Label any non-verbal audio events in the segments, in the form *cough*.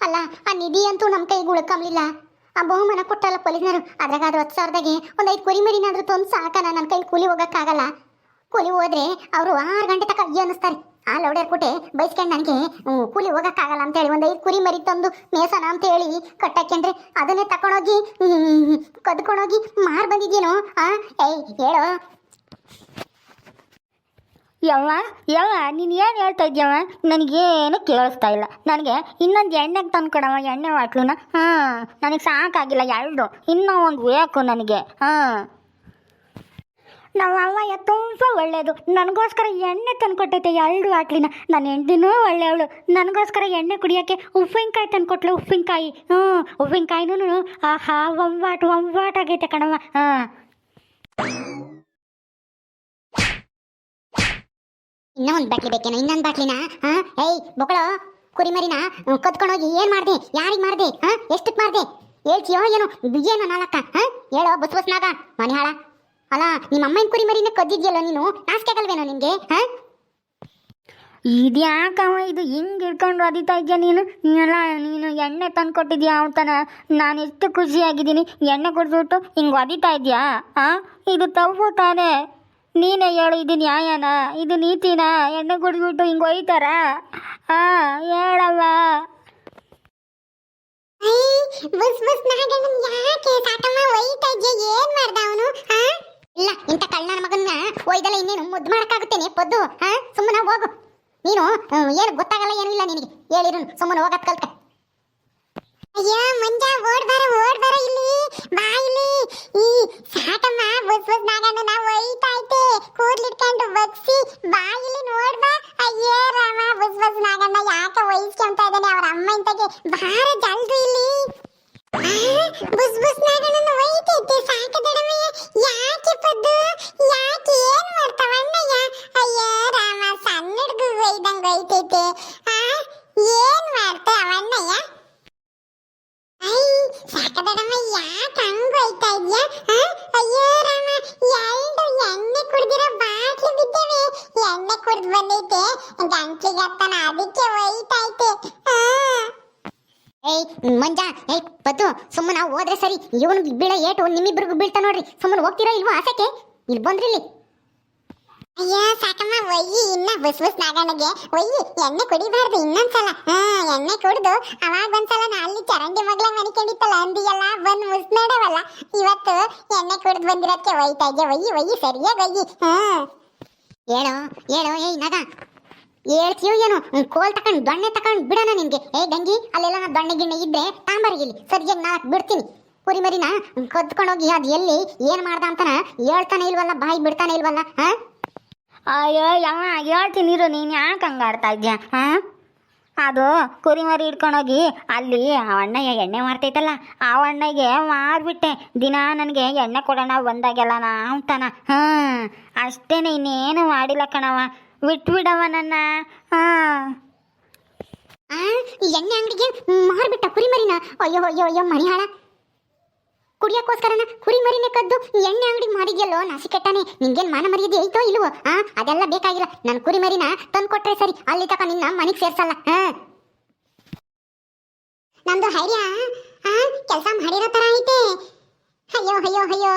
ಅಲ್ಲ ಆ ನಿಧಿ ಅಂತೂ ನಮ್ಮ ಕೈಗೆ ಉಳ್ಕೊಂಬ್ಲಿಲ್ಲ ಆ ಬಹುಮಾನ ಕೊಟ್ಟಲ್ಲ ಪೊಲೀಸ್ನರು ಅದ್ರಾಗ ಅದು ಹತ್ತು ಸಾವಿರದಾಗೆ ಒಂದು ಐದು ಕುರಿ ಮರಿನಾದ್ರೂ ತಂದು ಸಾಕನ ನನ್ನ ಕೈ ಕೂಲಿ ಹೋಗೋಕ್ಕಾಗಲ್ಲ. ಕೂಲಿ ಹೋದ್ರೆ ಅವರು ಆರು ಗಂಟೆ ತನಕ ಅಯ್ಯ ಅನ್ನಿಸ್ತಾರೆ. ಆ ಲೌಡರ್ ಕೊಟ್ಟೆ ಬೈಸ್ಕೊಂಡು ನನಗೆ ಕೂಲಿ ಹೋಗೋಕ್ಕಾಗಲ್ಲ ಅಂತೇಳಿ ಒಂದು ಐದು ಕುರಿ ಮರಿ ತಂದು ಮೇಸನ ಅಂತ ಹೇಳಿ ಕಟ್ಟಾಕ್ಯಂಡ್ರೆ ಅದನ್ನೇ ತಕೊಂಡೋಗಿ ಹ್ಮ್, ಕದ್ಕೊಂಡೋಗಿ ಮಾರ್ ಬಂದಿದ್ದೀನೋ ಆ? ಏಯ್ ಹೇಳೋ ಯವ್ವ ಯವ್ವ, ನೀನು ಏನು ಹೇಳ್ತಾ ಇದ್ಯವ ನನಗೇನು ಕೇಳಿಸ್ತಾ ಇಲ್ಲ. ನನಗೆ ಇನ್ನೊಂದು ಎಣ್ಣೆಗೆ ತಂದು ಎಣ್ಣೆ ಬಾಟ್ಲುನ ಹಾಂ, ನನಗೆ ಸಾಕಾಗಿಲ್ಲ ಎರಡು ಇನ್ನೂ ಒಂದು ಬೇಕು ನನಗೆ. ಹಾಂ. ನಮ್ಮ ಅಮ್ಮ ತುಂಬ ಒಳ್ಳೆಯದು ನನಗೋಸ್ಕರ ಎಣ್ಣೆ ತಂದು ಕೊಟ್ಟೈತೆ ಎರಡು ಬಾಟ್ಲಿನ ನನ್ನ ಹೆಂಡತಿನೂ ಒಳ್ಳೆಯವಳು. ನನಗೋಸ್ಕರ ಎಣ್ಣೆ ಕುಡಿಯೋಕ್ಕೆ ಉಪ್ಪಿನಕಾಯಿ ತಂದು ಕೊಟ್ಲು ಉಪ್ಪಿನಕಾಯಿ. ಹ್ಞೂ ಉಪ್ಪಿನಕಾಯಿನೂ ಆಹಾ ಒಂಬಾಟು ಒಂಬಾಟಾಗೈತೆ ಕಣವ್ವ. ಹಾಂ. ಇನ್ನೂ ಒಂದು ಬೇಕೇನೋ, ಇನ್ನೊಂದು ಬಾಟ್ಲಿನ? ಹಾ? ಏಯ್, ಬೊಕ್ಕಳೋ, ಕುರಿಮರಿನ? ಕದ್ಕೊಂಡೋಗಿ ಏನ್ ಮಾಡ್ದೆ? ಯಾರಿಗೆ ಮಾಡ್ದೆ? ಹಾ? ಎಷ್ಟಕ್ಕೆ ಮಾಡ್ದೆ? ಹೇಳ್ತೀಯೋ ಏನು, ಏನೋ ನಾಲ್ಕ ಹಾ? ಹೇಳೋ, ಬಸ್ ಬಸ್ನಾಗ? ಮನೆ ಹಾಳ? ಅಲ್ಲ, ನಿಮ್ಮ ಅಮ್ಮನ ಕುರಿಮರಿನ ಕದ್ದಿದ್ಯಲ್ಲ ನೀನು? ನಾಸ್ಕಾಗಲ್ವೇನೋ ನಿನ್ಗೆ? ಹಾ? ಇದ್ಯಾಕವ ಇದು ಹಿಂಗೆ ಇಟ್ಕೊಂಡು ಒದಿತಾ ಇದೆಯಾ ನೀನು? ಎಲ್ಲ ನೀನು ಎಣ್ಣೆ ತಂದು ಕೊಟ್ಟಿದ್ಯಾ ಅವತನ ನಾನು ಎಷ್ಟು ಖುಷಿಯಾಗಿದ್ದೀನಿ. ಎಣ್ಣೆ ಕುಡಿದ್ಬಿಟ್ಟು ಹಿಂಗೆ ಒದಿತಾ ಇದೆಯಾ? ಆ ಇದು ತಪ್ಪು ತಾನೇ? ನೀನೇ ಹೇಳು, ಇದು ನ್ಯಾಯನಾ, ಇದು ನೀತಿನ? ಎಣ್ಣೆ ಕುಡಿದ್ಬಿಟ್ಟು ಹಿಂಗೆ ಒಯ್ತಾರ? ಹಾಂ, ಹೇಳವ್ವ. ಬಸ್ ಬಸ್ ನಾಗಣ್ಣನ್ ಏನ್ ಮಾಡ್ದ ಅವನು ಇಲ್ಲ, ಇಂಥ ಕಳ್ಳನ ಮಗನ್ನ ಒಯ್ದಲ್ಲ ಇನ್ನೇನು ಮುದ್ದು ಮಾಡಕ್ಕಾಗುತ್ತೇನೆ? ಪೊದ್ದು, ಹಾ? ಸುಮ್ಮನೆ ಹೋಗು. ನೀನು ಏನು ಗೊತ್ತಾಗಲ್ಲ ಏನು ಇಲ್ಲ ನಿನಗೆ. ಹೇಳಿರು, ಸುಮ್ಮನೆ ಹೋಗತ್ ಕಲ್ತ ಅಯ್ಯೋ, ಮಂಜ ಓಡ್ ಬರ ಓಡ್ ಬರ ಇಲ್ಲಿ, ಬಾ ಇಲ್ಲಿ. ಈ ಸಾಕಮ್ಮ, ಬಸ್ ಬಸ್ ನಾಗಣ್ಣನ ಒಯ್ತಾ ಐತೆ ಕೂದ್ಲಿಟ್ಕೊಂಡು ಬಗ್ಸಿ, ಬಾ ಇಲ್ಲಿ ನೋಡ್ ಬಾ. ಅಯ್ಯೋ, ರಾಮ, ಬಸ್ ಬಸ್ ನಾಗಣ್ಣ, ಯಾಕೆ ವಹಿಸ್ಕೊಂತ ಇದ್ದಾನೆ ಅವ್ರ ಅಮ್ಮ ಇಂತಗೆ ಬಾರ ಜಲ್ದು ಇಲ್ಲಿ. ಬುಸ್ ಬುಸ್ ನಾಗಣ್ಣನ ಒಯ್ತೈತೆ ಸಾಕ ಮಂಜ, ಏಯ್ ಪದ್ದು ಸುಮ್ಮನ ಹೋದ್ರೆ ಸರಿ. ಇವನು ಬೀಳ ಏಟು, ನಿಮ್ಮಿಬ್ರಿಗೂ ಬೀಳ್ತಾ ನೋಡ್ರಿ. ಸುಮ್ಮನೆ ಹೋಗ್ತೀರಾ ಇಲ್ವಾ ಆಸಕ್ಕೆ ಇಲ್ಲಿ ಬಂದ್ರಿ ಇಲ್ಲಿ ಅಯ್ಯ, ಸಾಕಮ್ಮ, ಒಯ್ಯಿ, ಇನ್ನ ಬಸ್ ಬಸ್ ನಾಗಣ್ಣಗೆ ಒಯ್ಯಿ, ಎಣ್ಣೆ ಕುಡಿಬಾರ್ದು, ಇನ್ನೊಂದ್ಸಲ. ಹಾ, ಎಣ್ಣೆ ಕುಡ್ದು, ಅವಾಗ ಒಂದ್ಸಲ ನಾ ಅಲ್ಲಿ ಚರಂಡಿ ಮಗ್ಳ ಮನಿಕೊಂಡಿತ್ತಲ್ಲ ಅಂದಿಯಲ್ಲ ಬಂದ್ ಮುಸ್ನಾಡವಲ್ಲ ಇವತ್ತು ಎಣ್ಣೆ ಕುಡ್ದು ಬಂದಿರೋದಕ್ಕೆ ಒಯ್ತಾ ಇದ್ದೆ. ಒಯ್ಯಿ ಒಯ್ಯಿ, ಸರಿಯಾಗಿ ಒಯ್ಯಿ. ಹಾ. ಹೇಳೋ ಹೇಳೋ, ಏಯ್, ನಗ. ಹೇಳ್ತೀಯೋ ಏನು? ಕೋಲ್ ತಕೊಂಡ್, ದೊಣ್ಣೆ ತಕೊಂಡ್ ಬಿಡೋಣ ನಿನ್ಗೆ. ಏ ಗಂಗಿ, ಅಲ್ಲೆಲ್ಲ ನಾ ದೊಣ್ಣೆ ಗಿಣ್ಣೆ ಇದ್ರೆ ತಾಂಬಾರಿಗಿಲ್ಲಿ ಸರಿಯಾಗಿ ನಾಲ್ಕು ಬಿಡ್ತೀನಿ. ಕುರಿಮರಿನ ಕದ್ಕೊಂಡೋಗಿ ಅದು ಎಲ್ಲಿ, ಏನು ಮಾಡ್ದ ಅಂತನ ಹೇಳ್ತಾನೆ ಇಲ್ವಲ್ಲ ಬಾಯಿ ಬಿಡ್ತಾನೆ ಇಲ್ವಲ್ಲ, ಹಾ? ಅಯ್ಯೋ, ಯವ್ವ, ಹೇಳ್ತೀನಿ ಇರು, ನೀನು ಯಾಕೆ ಹಂಗೆ ಆಡ್ತಾ ಇದ್ಯಾ, ಹಾಂ? ಅದು ಕುರಿಮರಿ ಹಿಡ್ಕೊಂಡೋಗಿ ಅಲ್ಲಿ ಆ ಅಣ್ಣಯ್ಯ ಎಣ್ಣೆ ಮಾರ್ತೈತಲ್ಲ, ಆ ಅಣ್ಣಗೆ ಮಾರ್ಬಿಟ್ಟೆ. ದಿನ ನನಗೆ ಎಣ್ಣೆ ಕೊಡೋಣ, ಬಂದಾಗೆಲ್ಲ ಅಂತಾನ ಹಾಂ? ಅಷ್ಟೇನೆ, ಇನ್ನೇನು ಮಾಡಿಲ್ಲ ಕಣವ ಬಿಟ್ಬಿಡವ ನನ್ನ, ಹಾಂ? ಎಣ್ಣೆ ಅಂಗಡಿಗೆ ಮಾರ್ಬಿಟ್ಟ ಕುರಿಮರಿನ ಅಯ್ಯೋ ಅಯ್ಯೋ ಅಯ್ಯೋ ಮರಿ ಕುಡಿಯಕ್ಕೋಸ್ಕರನ ಕುರಿಮರಿನೇ ಕದ್ದು ಎಣ್ಣೆ ಅಂಗಡಿ ಮಾಡಿದ್ಯಲ್ಲೋ ನಾಸಿ ಕೆಟ್ಟಾನೆ ನಿಂಗೇನ್ ಮಾನ ಮರ್ಯಾದೆ ಐತೋ ಇಲ್ವೋ? ಆ, ಅದೆಲ್ಲ ಬೇಕಾಗಿಲ್ಲ. ನನ್ನ ಕುರಿಮರಿನ ತಂದ್ಕೊಟ್ರೆ ಸರಿ. ಅಲ್ಲಿ ತಕ ನಿನ್ನ ಮನೆಗೆ ಸೇರ್ಸಲ್ಲ. ಹಾ ನಂದು ಹೈರ್ಯ ಆ, ಕೆಲಸ ಮಾಡಿರೋ ತರ ಐತೆ. ಅಯ್ಯೋ ಅಯ್ಯೋ ಅಯ್ಯೋ.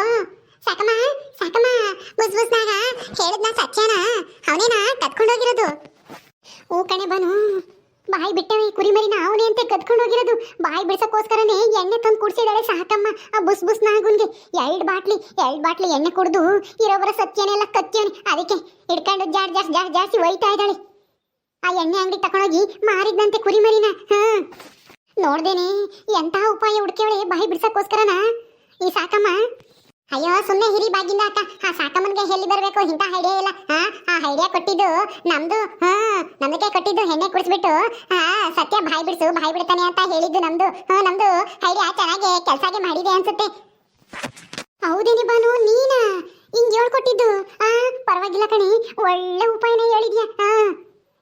ಸಾಕಮ್ಮ ಸಾಕಮ್ಮ. ಬುಸ್ ಬುಸ್ನಾಗ ಹೇಳಿದ್ನ ಸತ್ಯನ ಅವನೇನಾ ಕತ್ಕೊಂಡೋಗಿರೋದು ಓ ಕಣೆ ಬನು. ಬಾಯಿ ಬಿಟ್ಟವೆ ಕುರಿಮರಿನ ಅವನೇ ಅಂತ ಕದ್ಕೊಂಡು ಹೋಗಿರೋದು. ಬಾಯಿ ಬಿಡ್ಸಕ್ಕೋಸ್ಕರನೇ ಎಣ್ಣೆ ತಂದು ಕುಡ್ಸಿದಾಳೆ ಸಾಕಮ್ಮ, ಆ ಬುಸ್ ಬುಸ್ ನಾಗುನ್ಗೆ ಎರಡು ಬಾಟ್ಲಿ ಎರಡು ಬಾಟ್ಲಿ ಎಣ್ಣೆ ಕುಡ್ದು ಇರೋಬರ ಸತ್ಯನೆಲ್ಲ ಕತ್ಯವನೆ ಅದಕ್ಕೆ ಹಿಡ್ಕೊಂಡು ಜಾಡ್ ಜಾಸ್ತಿ ಜಾಡ್ ಜಾಸ್ತಿ ಒಯ್ತಾ ಇದ್ದಾಳೆ. ಆ ಎಣ್ಣೆ ಅಂಗಡಿ ತಕೊಂಡೋಗಿ ಮಾರಿದ್ದಂತೆ ಕುರಿಮರಿನ. ಹಾ. ನೋಡ್ದೇನೆ ಎಂತ ಉಪಾಯ ಹುಡ್ಕೇವಳೆ ಬಾಯಿ ಬಿಡ್ಸಕ್ಕೋಸ್ಕರನ. ಈ ಸಾಕಮ್ಮ ಅಯ್ಯೋ ಸುಮ್ಮನೆ ಹಿರಿ ಬಾಗಿಂದ ಅಕ್ಕ. ಆ ಸಾಕಮ್ಮನ್ಗೆ ಎಲ್ಲಿ ಬರಬೇಕು ಇಂಥ ಐಡಿಯಾ ಇಲ್ಲ. ಆ ಐಡಿಯಾ ಕೊಟ್ಟಿದ್ದು ನಮ್ದು ಹಾ ನಮಗೆ ಕೊಟ್ಟಿದ್ದು ಹೆಣ್ಣೆ ಕುಡಿಸ್ಬಿಟ್ಟು ಹಾ ಸತ್ಯ ಬಾಯ್ ಬಿಡಿಸು, ಬಾಯ್ ಬಿಡ್ತಾನೆ ಅಂತ ಹೇಳಿದ್ದು ನಮ್ದು. ಹಾ ನಮ್ದು ಐಡಿಯಾ ಚೆನ್ನಾಗಿ ಕೆಲಸಗೆ ಮಾಡಿದೆ ಅನ್ಸುತ್ತೆ. ಹೌದೇನಿ ಬಾನು ನೀನಾ? ಹಿಂಗ್ ಹೇಳ್ಕೊಟ್ಟಿದ್ದು. ಆ, ಪರವಾಗಿಲ್ಲ ಕಣಿ, ಒಳ್ಳೆ ಉಪಾಯನೇ ಹೇಳಿದ್ಯಾ? ಹಾ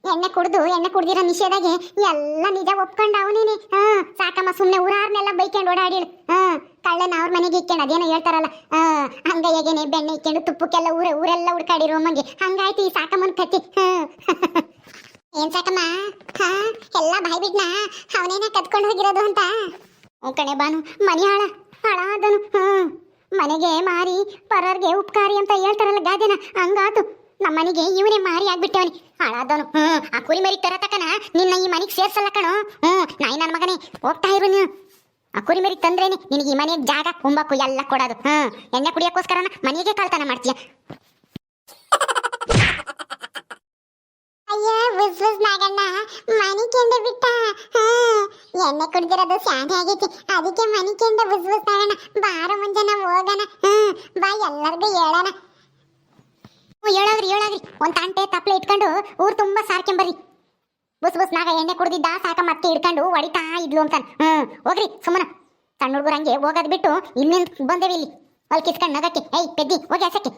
ಎಣ್ಣೆ ಕುಡಿದು, ಎಣ್ಣೆ ಕುಡ್ದಿರೋ ನಿಷೇಧಾಗೆ ಎಲ್ಲ ನಿಜ ಒಪ್ಕೊಂಡ ಅವನೇನೆ. ಹಾ, ಸಾಕಮ್ಮ ಸುಮ್ಮನೆ ಊರಾರ್ನೆಲ್ಲ ಬೈಕೊಂಡು ಓಡಾಡಿಳು. ಹಾ, ಕಳ್ಳನ ಅವ್ರ ಮನೆಗೆ ಇಕ್ಕೊಂಡು ಅದೇನೋ ಹೇಳ್ತಾರಲ್ಲ. ಹಾ, ಹಂಗಯ್ಯಗೇನೆ ಬೆಣ್ಣೆ ಇಕ್ಕೊಂಡು ತುಪ್ಪಕ್ಕೆಲ್ಲ ಊರ, ಊರೆಲ್ಲ ಹುಡ್ಕಾಡಿರೋ ಮಂಗೆ ಹಂಗಾಯ್ತು ಈ ಸಾಕಮ್ಮನ ಕತ್ತಿ ಹಾ. ಏನ್ ಸಾಕಮ್ಮ? ಹಾ, ಎಲ್ಲ ಬಾಯ್ ಬಿಟ್ನಾ ಅವನೇನ ಕತ್ಕೊಂಡು ಹೋಗಿರೋದು ಅಂತ? ಓ ಕಣೆ ಬಾನು ಮನೆ ಹಾಳ, ಹಾಳಾದನು. ಹ್ಮ್ ಮನೆಗೆ ಮಾರಿ, ಪರರ್ಗೆ ಉಪಕಾರಿ ಅಂತ ಹೇಳ್ತಾರಲ್ಲ ಗಾದೆನ. ಹಂಗಾತು. ನಮ್ಮ ಮನೆಗೆ ಇವನೇ ಮಾರಿ ಆಗ್ಬಿಟ್ಟವನಿ. ಹಾಳಾದವನು. ಹ್ಞೂ ಆ ಕುರಿ ಮರಿ ತರ ತಕನ ನಿನ್ನ ಈ ಮನೆಗೆ ಸೇರ್ಸಲ್ಲ ಕಣೋ. ಹ್ಞೂ ನಾಯಿ ನನ್ನ ಮಗನೇ, ಹೋಗ್ತಾ ಇರು ನೀನು. ಆ ಕುರಿ ಮರಿ ತಂದ್ರೇನೆ, ನಿನಗೆ ಈ ಮನೆಗೆ ಜಾಗ, ಕುಂಬಕ್ಕು ಎಲ್ಲ ಕೊಡೋದು. ಹ್ಞೂ ಎಣ್ಣೆ ಕುಡಿಯೋಕ್ಕೋಸ್ಕರನ ಮನೆಗೆ ಕಳ್ತನ ಮಾಡ್ತೀಯ. ಅಯ್ಯ ಬಸ್ ಬಸ್ ನಾಗಣ್ಣ, ಮನೆ ಕೆಂಡ ಬಿಟ್ಟ. ಎಣ್ಣೆ ಕುಡ್ದಿರೋದು ಶಾನೆ ಆಗೈತಿ. ಅದಕ್ಕೆ ಮನೆ ಕೆಂಡ ಬಸ್ ಬಸ್ ನಾಗಣ್ಣ, ಬಾರೋ ಮುಂಜಾನೆ ಹೋಗೋಣ. ಹ್ಮ್, ಬಾ, ಎಲ್ಲರಿಗೂ ಹೇಳೋಣ. ಹ್ಞೂ ಹೇಳೋಗ್ರಿ ಹೇಳಾದ್ರಿ ಒಂದ್ ತಾಂಟೆ ತಪ್ಪಲೆ ಇಟ್ಕೊಂಡು ಊರ್ ತುಂಬಾ ಸಾರ್ಕೆಂಬರ್ರಿ ಬಸ್ ಬಸ್ ನಾಗ ಎಣ್ಣೆ ಕುಡ್ದಿದ್ದ ಸಾಕ ಮತ್ತೆ ಹಿಡ್ಕೊಂಡು ಹೊಡಿತಾ ಇದ್ಲು ಅಂತ ಹ್ಮ್, ಹೋಗ್ರಿ, ಸುಮ್ಮನ. ಸಣ್ಣ ಹುಡುಗರು ಹಂಗೆ ಹೋಗೋದ್ ಬಿಟ್ಟು ಇನ್ನೇನು ಬಂದೇವಿ ಇಲ್ಲಿ. ಅಲ್ಲಿ ಕಿಸ್ಕೊಂಡು ನಗಕ್ಕೆ. ಏಯ್, ಪೆದ್ದಿ, ಹೋಗಿ ಹಸಕ್ಕೆ.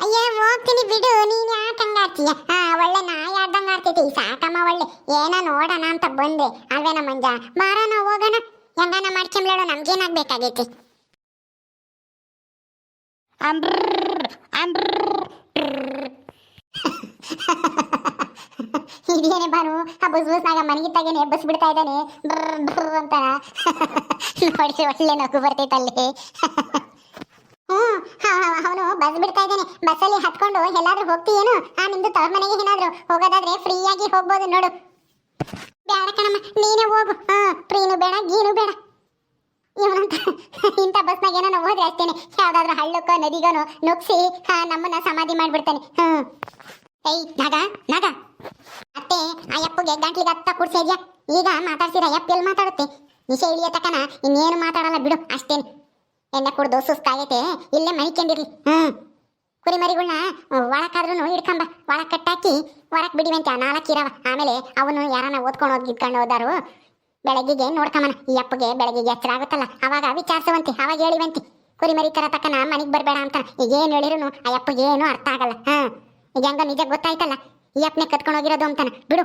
ಅಯ್ಯ, ಹೋಗ್ತೀನಿ ಬಿಡು, ನೀನ್ ಯಾಕೆ ಹಂಗಾಡ್ತೀಯ ಹಾ, ಒಳ್ಳೆ ನಾಯಿ ಆಡ್ದಂಗ ಆಡ್ತೈತಿ. ಸಾಕಮ್ಮ ಒಳ್ಳೆ. ಏನ ನೋಡೋಣ ಅಂತ ಬಂದೆ. ಅಲ್ವೇನ ಮಂಜ? ಮಾರನ ಹೋಗೋಣ. ಹೆಂಗನ ಮಾಡ್ಕೊಂಬ್ಲೇಳು ನಮ್ಗೇನಾಗ್ಬೇಕಾಗೈತಿ? ಅಂಬ್ರ ಅಂಬ್ರ್ *laughs* ಇದೇನೆ ಬಾನು, ಆ ಬಸ್ ಬಸ್ನಾಗ ಮನಗಿತ್ತಾಗೇನೆ ಬಸ್ ಬಿಡ್ತಾ ಇದ್ದಾನೆ ಬ್ರ್ ಬ್ರ್ ಅಂತ *laughs* ನೋಡಿ ಒಳ್ಳೆ ನಗು ಬರ್ತೈತೆ ಅಲ್ಲಿ. *laughs* ಹ್ಮ್ ಅವನು ಬಸ್ ಬಿಡ್ತಾ ಇದ್ದಾನೆ ಬಸ್ಸಲ್ಲಿ ಹತ್ಕೊಂಡು ಎಲ್ಲಾದ್ರೂ ಏನು ಆ, ನಿಮ್ದು ತವ್ರ ಮನೆಗೆ ಏನಾದ್ರು ಹೋಗೋದಾದ್ರೆ ಫ್ರೀಯಾಗಿ ಹೋಗ್ಬೋದು ನೋಡು. ಬೇಡ ಕಣಮ್ಮ, ನೀನೇ ಹೋಗು. ಹಾ ಫ್ರೀನು ಬೇಡ, ಗೀನು ಬೇಡ. ಇವನಂತ ಇಂಥ ಬಸ್ನಾಗ ಏನೋ ಹೋದ್ರೆ ಅಷ್ಟೇನೆ. ಯಾವ್ದಾದ್ರು ಹಳ್ಳಕ್ಕೋ ನದಿಗನೋ ನುಗ್ಸಿ ನಮ್ಮನ್ನ ಸಮಾಧಿ ಮಾಡ್ಬಿಡ್ತಾನೆ. ಹ್ಮ್. ಏಯ್, ನಾಗ ನಾಗ. ಅತ್ತೆ, ಆ ಯಪ್ಪಗೆ ಗಂಟ್ಲಿಗೆ ಹತ್ತ ಕೂಡ್ಸಿದ್ಯಾ ಈಗ ಮಾತಾಡ್ಸಿರ ಯಪ್ಪ ಎಲ್ಲಿ ಮಾತಾಡುತ್ತೆ? ನಿಶೆ ಇಳಿಯ ತಕನ ಇನ್ನೇನು ಮಾತಾಡಲ್ಲ ಬಿಡು, ಅಷ್ಟೇನು. ಎಣ್ಣೆ ಕುಡ್ದು ಸುಸ್ತಾಗೈತೆ ಇಲ್ಲೇ ಮನಿಕೊಂಡಿರ್ಲಿ ಹ್ಮ್. ಕುರಿಮರಿಗಳನ್ನ ಒಳಕಾದ್ರೂ ಹಿಡ್ಕೊಂಬ, ಒಳಕ್ ಕಟ್ಟಾಕಿ, ಹೊರಕ್ ಬಿಡಿವಂತೆ ನಾಲ್ಕು ಇರವ. ಆಮೇಲೆ ಅವನು ಯಾರನ್ನ ಓದ್ಕೊಂಡು ಹೋಗಿ, ಇದ್ಕೊಂಡು ಹೋದಾರು ಬೆಳಗ್ಗೆಗೆ ನೋಡ್ಕೊಂಬನ ಈ ಅಪ್ಪಗೆ ಬೆಳಗ್ಗೆಗೆ ಎಚ್ಚರ ಆಗುತ್ತಲ್ಲ. ಅವಾಗ ವಿಚಾರಿಸುವಂತೆ, ಅವಾಗ ಹೇಳಿವಂತೆ. ಕುರಿಮರಿ ತರ ತಕ್ಕನ ಮನೆಗೆ ಬರಬೇಡ ಅಂತ ಈಗ ಏನ್ ಹೇಳಿರು ಆ ಅಪ್ಪಗೆ ಏನು ಅರ್ಥ ಆಗಲ್ಲ. ಹಾ. ಈಗ ಹಂಗ ನಿಜ ಗೊತ್ತಾಯ್ತಲ್ಲ. ಈ ಅಪ್ಪನೆ ಕತ್ಕೊಂಡು ಹೋಗಿರೋದು ಅಂತಾನ. ಬಿಡು.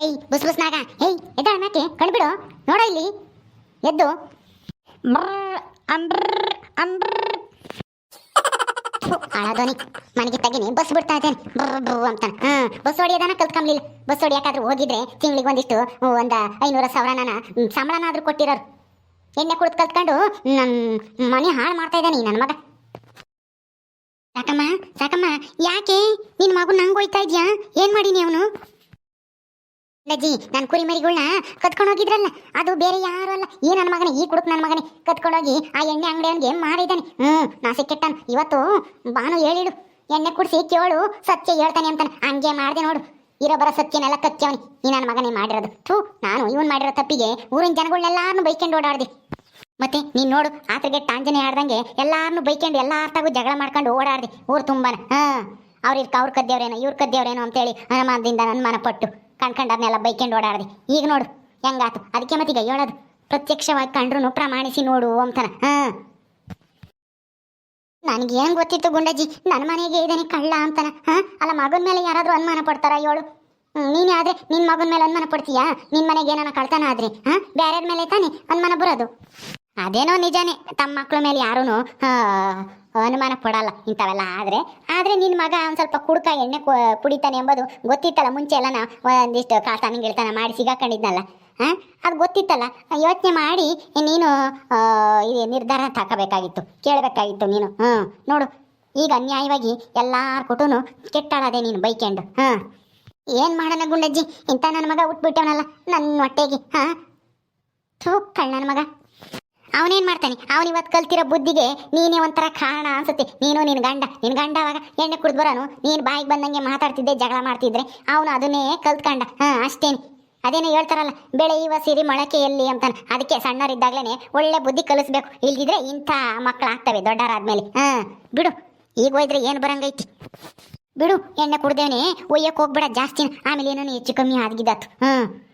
ಏಯ್, ಬುಸ್ ಬುಸ್ ನಾಗ ಏಯ್ ಎದ್ದ ನಾಕೆ ಕಣ್ಬಿಡು ನೋಡ ಇಲ್ಲಿ. ಎದ್ದು. ಮರ್ ಅಂಬ್ರ್ ಅಂಬ್ರ್ ಹಾಳಾದೋನಿ ಮನೆಗೆ ತಗಿನಿ ಬಸ್ ಬಿಡ್ತಾ ಇದ್ದೇನೆ. ಬ್ರ್ ಅಂತ ಹಾಂ, ಬಸ್ ಹೊಡಿಯೋದನ್ನ ಕಲ್ತ್ಕೊಂಬ್ಲಿಲ್ಲ. ಬಸ್ ಹೊಡಿಯೋಕಾದ್ರೂ ಹೋಗಿದ್ರೆ ತಿಂಗಳಿಗೆ ಒಂದಿಷ್ಟು ಒಂದ ಐನೂರ ಸಾವಿರನ ಸಂಬಳನಾದ್ರೂ ಕೊಟ್ಟಿರೋರು. ಎಣ್ಣೆ ಕುಡಿದು ಕಲ್ತ್ಕೊಂಡು ನನ್ನ ಮನೆ ಹಾಳು ಮಾಡ್ತಾ ಇದ್ದಾನೆ ನನ್ನ ಮಗ. ಸಾಕಮ್ಮ ಸಾಕಮ್ಮ, ಯಾಕೆ? ನಿನ್ನ ಮಗು ನಂಗೆ ಹೋಯ್ತಾ ಇದ್ಯಾ? ಏನ್ ಮಾಡೀನಿ ಅವನು? ಅಜ್ಜಿ ನಾನು ಕುರಿ ಮರಿಗಳನ್ನ ಕತ್ಕೊಂಡು ಹೋಗಿದ್ರಲ್ಲ, ಅದು ಬೇರೆ ಯಾರು ಅಲ್ಲ. ಈ ನನ್ನ ಮಗನೇ, ಈ ಕುಡುಕ್ ನನ್ನ ಮಗನೇ ಕತ್ಕೊಂಡೋಗಿ ಆ ಎಣ್ಣೆ ಅಂಗಡಿಯವನಿಗೆ ಮಾರಿದ್ದಾನೆ. ಹ್ಞೂ ನಾಸಿ ಕೆಟ್ಟನ್ ಇವತ್ತು ಬಾನು ಹೇಳಿಡು. ಎಣ್ಣೆ ಕುಡಿಸಿ ಕೇಳು, ಸತ್ಯ ಹೇಳ್ತಾನೆ ಅಂತಾನೆ. ಹಂಗೆ ಮಾಡಿದೆ ನೋಡು. ಇರೋ ಬರೋ ಸತ್ಯನೆಲ್ಲ ಕಚ್ಚವನಿ ಈ ನನ್ನ ಮಗನೇ ಮಾಡಿರೋದು. ಥೂ, ನಾನು ಇವನ್ ಮಾಡಿರೋ ತಪ್ಪಿಗೆ ಊರಿನ ಜನಗಳನ್ನೆಲ್ಲಾರನ್ನು ಬೈಕೊಂಡು ಓಡಾಡ್ದೆ. ಮತ್ತೆ ನೀನ್ ನೋಡು, ಆತರಿಗೆ ಟಾಂಜನೆ ಆಡ್ದಂಗೆ ಎಲ್ಲಾರನ್ನು ಬೈಕೊಂಡು ಎಲ್ಲಾರ್ತಾಗೂ ಜಗಳ ಮಾಡ್ಕೊಂಡು ಓಡಾಡ್ದೆ. ಊರು ತುಂಬಾನ. ಹಾ ಅವ್ರ ಇರ್ಕ ಅವ್ರ ಕದ್ದೇವ್ರೇನೋ ಇವ್ರ ಕದ್ದೇವ್ರೇನೋ ಅಂತೇಳಿ ಅನುಮಾನದಿಂದ ಅನುಮಾನ ಪಟ್ಟು ಕಣ್ಕಂಡವ್ರನ್ನೆಲ್ಲ ಬೈಕೆಂಡು ಓಡಾಡ್ದೆ. ಈಗ ನೋಡು, ಹೆಂಗಾತು? ಅದಕ್ಕೆ ಮತ್ತೀಗ ಹೇಳೋದು. ಪ್ರತ್ಯಕ್ಷವಾಗಿ ಕಂಡ್ರು ಪ್ರಮಾಣಿಸಿ ನೋಡು ಅಂತಾನ. ಹಾ. ನನಗೆ ಏನ್ ಗೊತ್ತಿತ್ತು ಗುಂಡಜ್ಜಿ? ನನ್ನ ಮನೆಗೆ ಇದ್ದಾನೆ ಕಳ್ಳ ಅಂತಾನ. ಹಾ? ಅಲ್ಲ, ಮಗನ ಮೇಲೆ ಯಾರಾದರೂ ಅನುಮಾನ ಪಡ್ತಾರಾ ಹೇಳು? ನೀನೇ ಆದ್ರೆ ನಿನ್ನ ಮಗನ ಮೇಲೆ ಅನುಮಾನ ಪಡ್ತೀಯಾ? ನಿನ್ನ ಮನೆಗೆ ಏನಾನ ಕಳ್ತಾನ ಆದ್ರೆ? ಹಾ? ಬೇರೆಯವ್ರ ಮೇಲೆ ತಾನೇ ಅನುಮಾನ ಬರೋದು? ಅದೇನೋ ನಿಜಾನೇ, ತಮ್ಮ ಮಕ್ಳ ಮೇಲೆ ಯಾರೂ ಅನುಮಾನ ಪಡಲ್ಲ ಇಂಥವೆಲ್ಲ ಆದರೆ. ಆದರೆ ನಿನ್ನ ಮಗ ಒಂದು ಸ್ವಲ್ಪ ಕುಡ್ಕ, ಎಣ್ಣೆ ಕುಡಿತಾನೆ ಎಂಬುದು ಗೊತ್ತಿತ್ತಲ್ಲ, ಮುಂಚೆ ಎಲ್ಲ ನಾ ಒಂದಿಷ್ಟು ಕಾಳ್ತಾನ ಗಿಳ್ತಾನ ಮಾಡಿ ಸಿಗಾಕೊಂಡಿದ್ನಲ್ಲ ಹಾ ಅದು ಗೊತ್ತಿತ್ತಲ್ಲ. ಯೋಚನೆ ಮಾಡಿ, ನೀನು ಇದು ನಿರ್ಧಾರ ತಗೋಬೇಕಾಗಿತ್ತು ಕೇಳಬೇಕಾಗಿತ್ತು ನೀನು ಹ್ಞೂ ನೋಡು, ಈಗ ಅನ್ಯಾಯವಾಗಿ ಎಲ್ಲಾರ ಕೊಟ್ಟುನು ಕೆಟ್ಟಾಡದೆ ನೀನು ಬೈಕೆಂಡು ಹಾ. ಏನು ಮಾಡೋಣ ಗುಂಡಜ್ಜಿ, ಇಂಥ ನನ್ನ ಮಗ ಉಟ್ಬಿಟ್ಟವನಲ್ಲ ನನ್ನ ಹೊಟ್ಟೆಗೆ, ಹಾಂ. ಥೂ ನನ್ನ ಮಗ. ಅವನೇನ್ ಮಾಡ್ತಾನೆ? ಅವನು ಕಲ್ತಿರೋ ಬುದ್ಧಿಗೆ ನೀನೇ ಒಂಥರ ಕಾರಣ ಅನ್ಸುತ್ತೆ. ನೀನು ನಿನ್ ಗಂಡ. ನಿನ್ ಗಂಡ ಅವಾಗ ಎಣ್ಣೆ ಕುಡ್ದು ಬರೋನು. ನೀನ್ ಬಾಯಿಗೆ ಬಂದಂಗೆ ಮಾತಾಡ್ತಿದ್ದೆ, ಜಗಳ ಮಾಡ್ತಿದ್ರೆ. ಅವನು ಅದನ್ನೇ ಕಲ್ತ್ಕಂಡ. ಹಾ, ಅಷ್ಟೇನೆ. ಅದೇನೋ ಹೇಳ್ತಾರಲ್ಲ ಬೆಳೆಯುವ ಸಿರಿ ಮೊಳಕೆ ಎಲ್ಲಿ ಅಂತಾನೆ. ಅದಕ್ಕೆ ಸಣ್ಣರಿದ್ದಾಗ್ಲೇನೆ ಒಳ್ಳೆ ಬುದ್ಧಿ ಕಲಿಸ್ಬೇಕು. ಇಲ್ದಿದ್ರೆ ಇಂಥ ಮಕ್ಕಳು ಆಗ್ತವೆ ದೊಡ್ಡರಾದ್ಮೇಲೆ ಹಾ, ಬಿಡು. ಈಗ ಹೋಯ್ದ್ರೆ ಏನು ಬರಂಗೈತಿ? ಬಿಡು, ಎಣ್ಣೆ ಕುಡ್ದೇವನೆ ಒಯ್ಯಕ್ಕೆ ಹೋಗ್ಬೇಡ ಜಾಸ್ತಿ ಆಮೇಲೆ ಏನೋ ಹೆಚ್ಚು ಕಮ್ಮಿ ಆಗಿದ್ದಾತು ಹ್ಮ್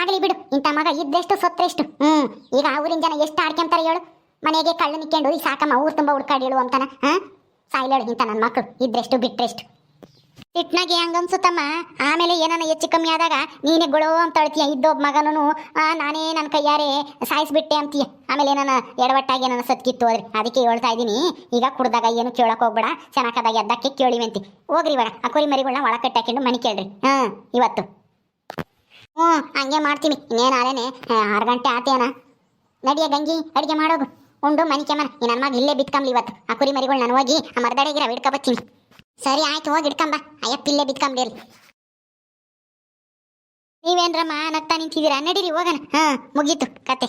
ಆಗ್ಲಿ ಬಿಡು, ಇಂಥ ಮಗ ಇದ್ದೆಷ್ಟು ಸತ್ತರೆಷ್ಟು ಹ್ಞೂ ಈಗ ಆ ಊರಿನ ಜನ ಎಷ್ಟು ಆಡ್ಕೊಂತಾರೆ ಹೇಳು. ಮನೆಗೆ ಕಳ್ಳು ನಿಕ್ಕೊಂಡು, ಈ ಸಾಕಮ್ಮ, ಊರು ತುಂಬಾ ಹುಡ್ಕಾಡಿ ಹೇಳು ಅಂತಾನ, ಹಾ? ಸಾಯ್ಲೇಳು ಇಂಥ ನನ್ನ ಮಕ್ಕಳು ಇದ್ರೆಷ್ಟು ಇಟ್ನಾಗೆ ಹಂಗ ಅನ್ಸುತ್ತಮ್ಮ ಆಮೇಲೆ ಏನಾನ ಹೆಚ್ಚು ಕಮ್ಮಿ ಆದಾಗ, ನೀನೇ ಗೊಳೋ ಅಂತ ಹೇಳ್ತೀಯ ಇದ್ದೊಬ್ಬ ಮಗನೂ ನಾನೇ ನನ್ನ ಕೈಯಾರೆ ಸಾಯಿಸ್ಬಿಟ್ಟೆ ಅಂತೀಯ. ಆಮೇಲೆ ಏನಾನ ಎಡವಟ್ಟಾಗಿ ಏನಾನ ಸತ್ಕಿತ್ತು ಹೋದ್ರಿ, ಅದಕ್ಕೆ ಹೇಳ್ತಾ ಇದ್ದೀನಿ, ಈಗ ಕುಡ್ದಾಗ ಏನು ಕೇಳಕ್ಕೆ ಹೋಗ್ಬೇಡ ಚೆನ್ನಾಗದಾಗ ಎದ್ದಕ್ಕೆ ಕೇಳಿವಂತಿ ಹೋಗ್ರಿ ಇವಾಗ ಆ ಕುರಿ ಮರಿಗಳನ್ನ ಒಳ ಕಟ್ಟಾಕೊಂಡು ಮನೆ ಕೇಳ್ರಿ, ಹಾಂ, ಇವತ್ತು. ಹ್ಞೂ, ಹಂಗೆ ಮಾಡ್ತೀನಿ. ಇನ್ನೇನಾದೇನೆ ಆರು ಗಂಟೆ ಆತೇನ? ನಡಿಯ ಗಂಗಿ, ಅಡಿಗೆ ಮಾಡೋಗು. ಉಂಡು ಮನಿಕೆ ಮನ ಈ ನನ್ನ ಮಗ ಇಲ್ಲೇ ಬಿತ್ಕಂಬ್ಲಿ ಇವತ್ತು. ಆ ಕುರಿ ಮರಿಗಳು ನಾನು ಹೋಗಿ, ಆ ಮರದಡೆಗಿರ ಹಿಡ್ಕೊ ಬರ್ತೀನಿ ಸರಿ, ಆಯ್ತು, ಹೋಗಿ ಹಿಡ್ಕಂಬ. ಅಯ್ಯಪ್ಪ, ಇಲ್ಲೇ ಬಿತ್ಕಂಬ್ಲಿ ಅಲ್ಲಿ ನೀವೇನ್ರಮ್ಮ, ನಗ್ತಾ ನಿಂತಿದ್ದೀರಾ? ನಡೀರಿ, ಹೋಗೋಣ. ಹಾ, ಮುಗೀತು, ಕತೆ.